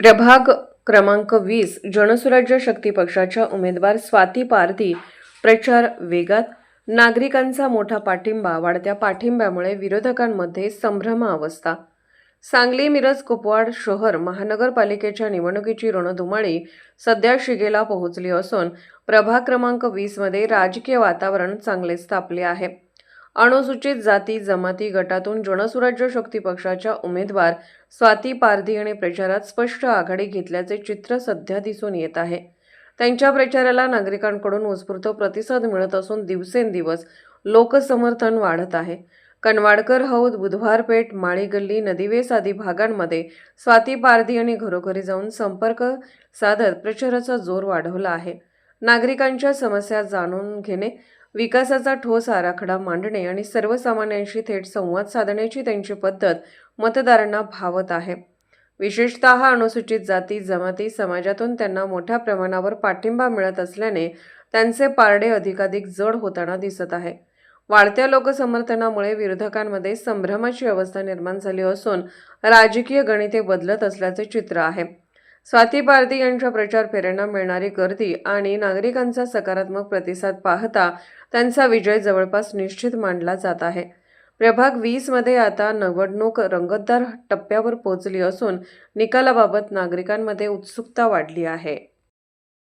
प्रभाग क्रमांक वीस जनसुराज्य शक्ती पक्षाच्या उमेदवार स्वाती पारधी प्रचार वेगात. नागरिकांचा मोठा पाठिंबा वाढत्या पाठिंब्यामुळे विरोधकांमध्ये संभ्रमावस्था सांगली मिरज कुपवाड शहर महानगरपालिकेच्या निवडणुकीची रणधुमाळी सध्या शिगेला पोहोचली असून प्रभाग क्रमांक वीसमध्ये राजकीय वातावरण चांगलेच तापले आहे. अनुसूचित जाती जमाती गटातून जनसुराज्य शक्ती पक्षाच्या उमेदवार स्वाती पारधी आणि प्रचारात स्पष्ट आघाडी घेतल्याचे चित्र सध्या दिसून येत आहे. त्यांच्या प्रचाराला नागरिकांकडून उत्स्फूर्त प्रतिसाद मिळत असून दिवसेंदिवस लोकसमर्थन वाढत आहे. कनवाडकर हौद बुधवारपेठ पेठ माळीगल्ली नदीवेस आदी भागांमध्ये स्वाती पारधी आणि घरोघरी जाऊन संपर्क साधत प्रचाराचा जोर वाढवला आहे. नागरिकांच्या समस्या जाणून घेणे विकासाचा ठोस आराखडा मांडणे आणि सर्वसामान्यांशी थेट संवाद साधण्याची त्यांची पद्धत मतदारांना भावत आहे. विशेषतः अनुसूचित जाती जमाती समाजातून त्यांना मोठ्या प्रमाणावर पाठिंबा मिळत असल्याने त्यांचे पारडे अधिकाधिक जड होताना दिसत आहे. वाढत्या लोकसमर्थनामुळे विरोधकांमध्ये संभ्रमाची अवस्था निर्माण झाली असून राजकीय गणिते बदलत असल्याचे चित्र आहे. स्वाती पारधी यांच्या प्रचार फेऱ्यांना मिळणारी गर्दी आणि नागरिकांचा सकारात्मक प्रतिसाद पाहता त्यांचा विजय जवळपास निश्चित मानला जात आहे. प्रभाग वीसमध्ये आता निवडणूक रंगतदार टप्प्यावर पोहोचली असून निकालाबाबत नागरिकांमध्ये उत्सुकता वाढली आहे.